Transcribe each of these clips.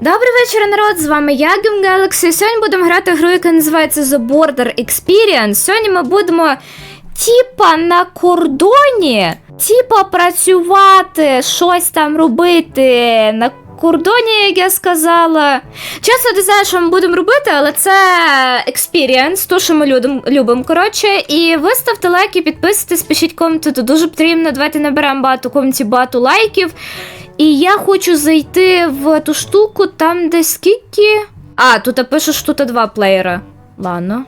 Добрий вечір, народ! З вами я, Гем Galaxy. Сьогодні будемо грати гру, яка називається The Border Experience. Сьогодні ми будемо типа на кордоні, типа працювати, щось там робити на кордоні, як я сказала. Чесно, не знаю, що ми будемо робити, але це експірієнс, то, що ми любимо. Коротше, і ви ставте лайки, підписуйтесь, пишіть коменти, то дуже потрібно. Давайте наберемо багато коментів, багато лайків. І я хочу зайти в ту штуку, там де скільки. А, тут пише, що тут два плеєра. Ладно.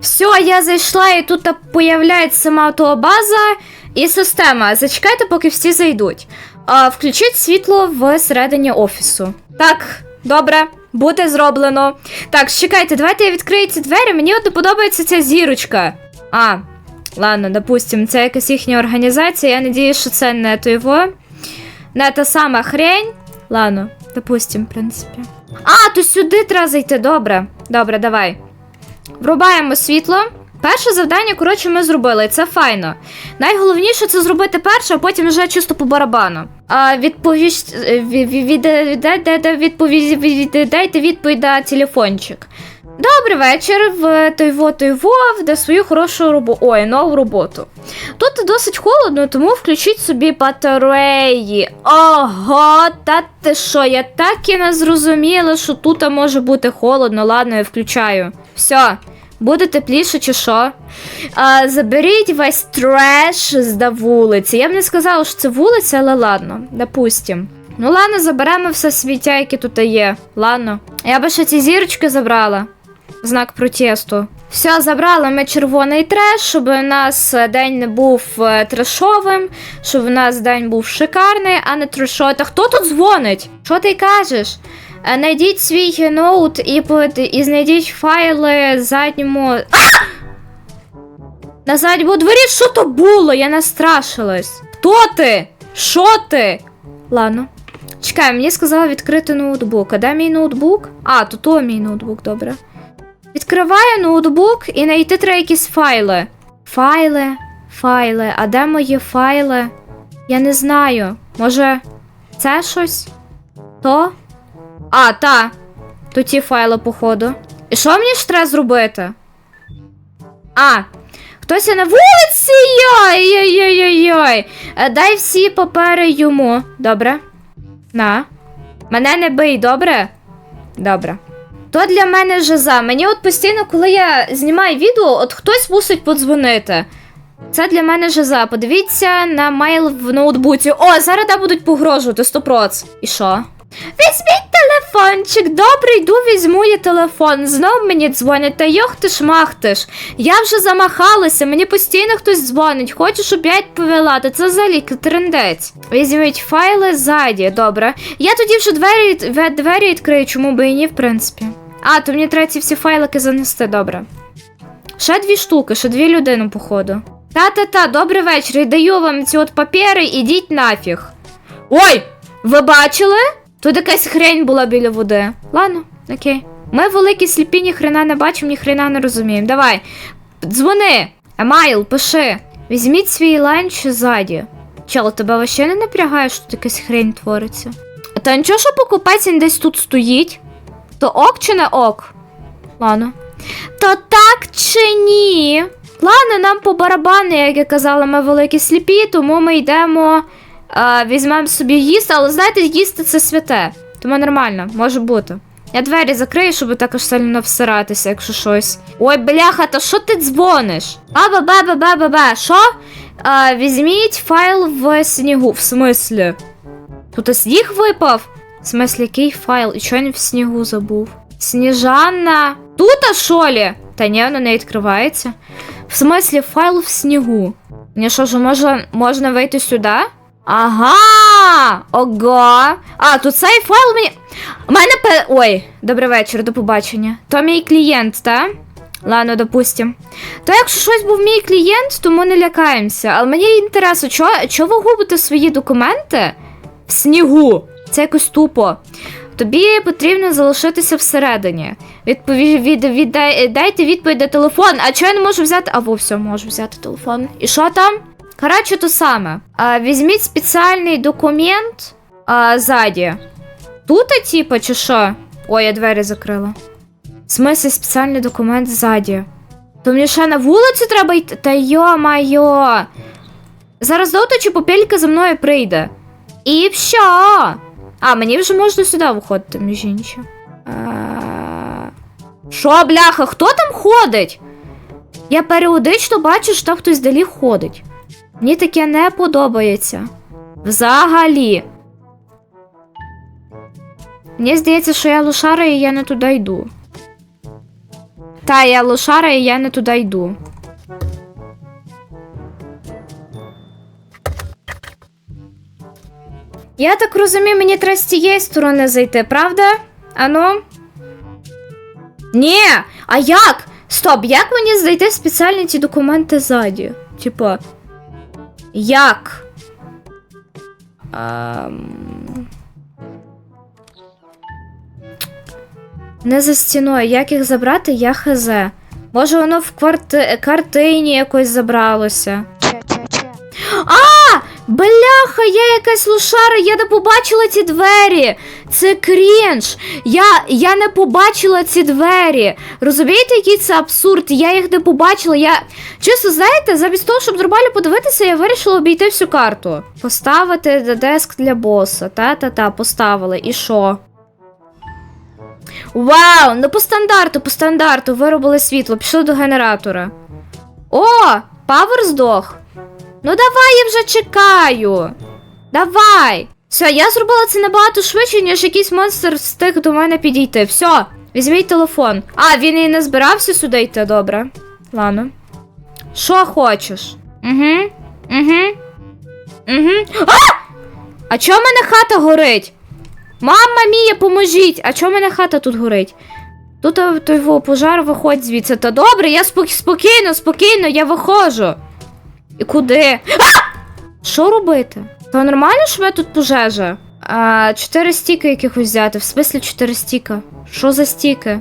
Все, я зайшла, і тут появляється сама база і система. Зачекайте, поки всі зайдуть. А, включіть світло всередині офісу. Так, добре, буде зроблено. Так, чекайте, давайте я відкрию ці двері. Мені от не подобається ця зірочка. А, ладно, допустим, це якась їхня організація. Я надію, що це не то його. Не та сама хрень. Ладно, допустим, в принципі. А, то сюди треба зайти. Добре. Добре, давай. Врубаємо світло. Перше завдання, коротше, ми зробили, це файно. Найголовніше це зробити перше, а потім вже чисто по барабану. А відповість від, від, дайте відповідь, від, дайте відповідь на телефончик. Добрий вечір. В той во той во де свою хорошу роботу. Ой, нову роботу. Тут досить холодно, тому включіть собі батареї. Ого, та ти що? Я так і не зрозуміла, що тут може бути холодно. Ладно, я включаю. Все. Буде тепліше чи що? А, заберіть весь треш з вулиці. Я б не сказала, що це вулиця, але ладно, допустим. Ну ладно, заберемо все сміття, яке тут є. Ладно. Я би ще ці зірочки забрала. Знак протесту. Все, забрали ми червоний треш, щоб у нас е, день не був е, трешовим, щоб у нас день був шикарний, а не трешовий. Та хто тут дзвонить? Що ти кажеш? Е, Найдіть свій ноут і, і знайдіть файли задньому. А! На задньому дворі що то було? Я настрашилась. Хто ти? Що ти? Ладно. Чекай, мені сказали відкрити ноутбук. А де мій ноутбук? А, тут то мій ноутбук, добре. Відкриваю ноутбук і знайти треба якісь файли. Файли, файли. А де мої файли? Я не знаю. Може, це щось? То? А, та. Тут ті файли, походу. І що мені ж треба зробити? А, хтось є на вулиці. Йой-йой-йой-йой. Е, Дай всі папери йому. Добре. На. Мене не бий, добре? Добре. То для мене жиза. Мені от постійно, коли я знімаю відео, от хтось мусить подзвонити. Це для мене жиза. Подивіться на мейл в ноутбуці. О, зараз да будуть погрожувати 100%. І що? Візьміть телефончик, добре, йду, візьму я телефон. Знов мені дзвонять, та йох ти ж махтиш. Я вже замахалася, мені постійно хтось дзвонить. Хочу, щоб я відповіла. Та це взагалі трендець. Візьміть файли ззаді, добре. Я тоді вже двері, двері відкрию, чому би і ні, в принципі. А, то мені треба ці всі файлики занести, добре. Ще дві штуки, ще дві людини, походу. Та-та-та, добрий вечір. Я даю вам ці от папери, ідіть нафіг. Ой! Ви бачили? Тут якась хрень була біля води. Ладно, окей. Ми великі сліпі, ні хрена не бачимо, ні хрена не розуміємо. Давай. Дзвони. Емайл, пиши. Візьміть свій ланч ззаді. Чел, тебе вообще не напрягає, що тут якась хрень твориться. Та нічого, що покупець десь тут стоїть? То ок чи не ок? Ладно. То так чи ні? Ладно, нам по барабану, як я казала, ми великі сліпі, тому ми йдемо. А, візьмемо собі їсти, але знаєте, їсти це святе. Тому нормально, може бути. Я двері закрию, щоб також сильно всиратися, якщо щось. Ой, бляха, та що ти дзвониш? А, ба ба що? А, візьміть файл в снігу. В смислі? Тут і сніг випав? В смислі, який файл? І чого він в снігу забув? Сніжана. Тут, що лі? Та ні, воно не відкривається. В смислі, файл в снігу. Мені що ж, можна, можна вийти сюди? Ага! Ого! А, тут цей файл мені. У мене пе. Ой, добрий вечір, до побачення. То мій клієнт, та? Ладно, допустим. То якщо щось був мій клієнт, то ми не лякаємося. Але мені інтересно, чого ви губите свої документи в снігу? Це якось тупо. Тобі потрібно залишитися всередині. Відпові... Від... Віддай... Дайте відповідь на телефон. А чого я не можу взяти? А во, все, можу взяти телефон. І що там? Коротше, то саме. А, візьміть спеціальний документ а, ззаді. Тут, типа, чи що? Ой, я двері закрила. В смысле спеціальний документ ззаді. То мені ще на вулицю треба йти. Та йо-майо. Зараз дота чи попелька за мною прийде. І все. А, мені вже можна сюди виходити, між іншим. Е, Що, бляха, хто там ходить? Я періодично бачу, що там хтось далі ходить. Мені таке не подобається. Взагалі. Мені здається, що я лошара і я не туди йду. Та, я лошара і я не туди йду. Я так розумію, мені треба з цієї сторони зайти, правда? Ану? Ні, а як? Стоп, як мені знайти спеціальні ці документи ззаді? Типа. Як? Ем... Не за стіною. Як їх забрати, я хз. Може, воно в кварти... картині якось забралося. Бляха, я якась лошара, я не побачила ці двері. Це крінж. Я, я не побачила ці двері. Розумієте, який це абсурд? Я їх не побачила. Я чесно, знаєте, замість того, щоб нормально подивитися, я вирішила обійти всю карту. Поставити деск для боса. Та-та-та, поставили. І що? Вау! Ну по стандарту, по стандарту виробили світло, пішли до генератора. О! Павер здох. Ну давай я вже чекаю. Давай. Все, я зробила це набагато швидше, ніж якийсь монстр встиг до мене підійти. Все, візьміть телефон. А, він і не збирався сюди йти, добре. Ладно. Що хочеш? Угу. Угу. Угу. А! А чого в мене хата горить? Мама мія, поможіть! А чого в мене хата тут горить? Тут той пожар виходь звідси. Та добре, я спок- спокійно, спокійно, я виходжу. І куди? А! Що робити? То нормально, що мене тут пожежа? А, чотири стіки якихось взяти. В смислі чотири стіка. Що за стіки?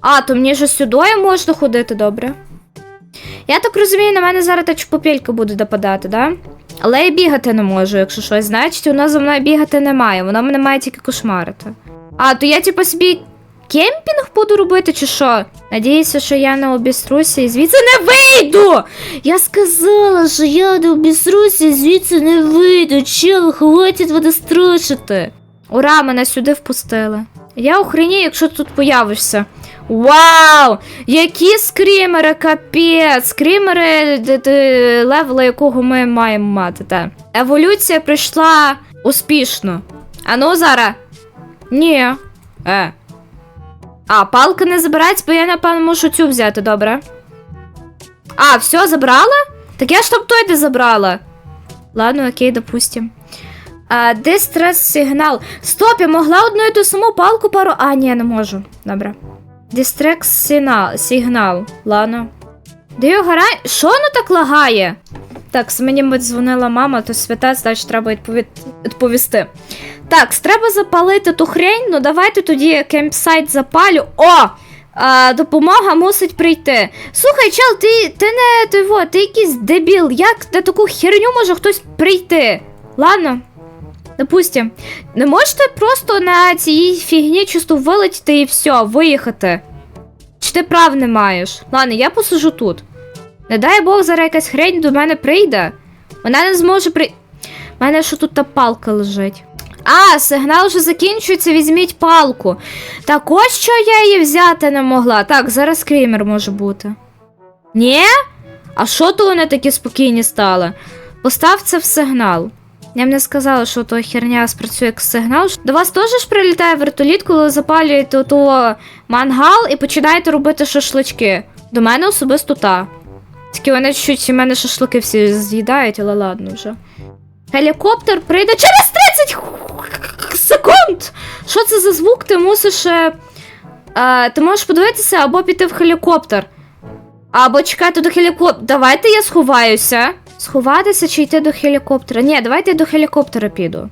А, то мені ж сюди можна ходити, добре. Я так розумію, на мене зараз та чупопілька буде допадати, да? Але я бігати не можу, якщо щось. Значить, вона за мною бігати не має. Вона мене має тільки кошмарити. А, то я типу собі кемпінг буду робити, чи що? Надіюся, що я не обіструся і звідси не вийду! Я сказала, що я не обісруся і звідси не вийду. Чел, хватить мене страшити. Ура, мене сюди впустили. Я охренію, якщо тут появишся. Вау! Які скрімери, капець! Скрімери, левела якого ми маємо мати. Та. Еволюція прийшла успішно. А ну зараз. Ні. Е. А, палка не забирається, бо я, напевно, можу цю взяти, добре. А, все, забрала? Так я ж там той не забрала. Ладно, окей, допустим. Дистрес сигнал. Стоп, я могла одну і ту саму палку пару. А, ні, не можу. Добре. Дистрекс сигнал. Ладно. Його гра... Що воно так лагає? Так, мені дзвонила мама, то свята, значить, треба відпові... відповісти. Так, треба запалити ту хрень, ну давайте тоді кемпсайт запалю. О! А, допомога мусить прийти. Слухай, чел, ти, ти не ти, во, ти якийсь дебіл. Як на таку херню може хтось прийти? Ладно. Допустим, не можете просто на цій фігні чисто вилетіти і все, виїхати. Чи ти прав не маєш? Ладно, я посижу тут. Не дай Бог, зараз якась хрень до мене прийде. Вона не зможе при. У мене що тут та палка лежить. А, сигнал вже закінчується, візьміть палку. Так ось що я її взяти не могла. Так, зараз скрімер може бути. Ні? А що то вони такі спокійні стали? Постав це в сигнал. Я б не сказала, що то херня спрацює як сигнал. До вас теж ж прилітає вертоліт, коли запалюєте то мангал і починаєте робити шашлички. До мене особисто та. Тільки вони чуть у мене шашлики всі з'їдають, але ладно вже. Гелікоптер прийде через 30 секунд! Що це за звук? Ти мусиш. Е, е, ти можеш подивитися або піти в гелікоптер. Або чекати до гелікоптера. Давайте я сховаюся. Сховатися чи йти до гелікоптера? Ні, давайте я до гелікоптера піду.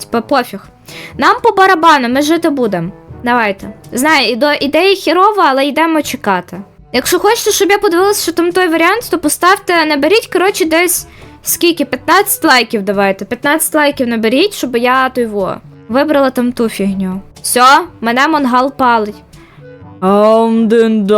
Типа пофіг. Нам по барабану, ми жити будемо. Давайте. Знаю, ідея хірова, але йдемо чекати. Якщо хочете, щоб я подивилася, що там той варіант, то поставте, наберіть, коротше, десь скільки? 15 лайків давайте. 15 лайків наберіть, щоб я той. Вибрала там ту фігню. Все, мене мангал палить. Амдендан.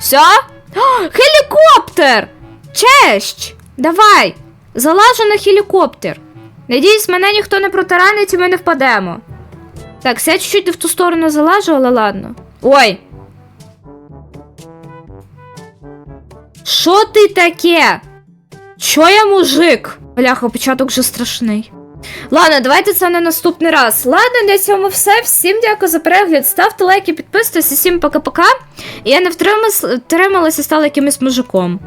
Все? О, Гелікоптер! Честь! Давай! Залажу на гелікоптер. Надіюсь, мене ніхто не протаранить і ми не впадемо. Так, я чуть-чуть в ту сторону залажу, але ладно. Ой. Що ти таке? Чо я мужик? Бляха, початок вже страшний. Ладно, давайте це на наступний раз. Ладно, на цьому все. Всім дякую за перегляд. Ставте лайки, підписуйтесь, всім пока-пока. Я не втрималася стала якимось мужиком.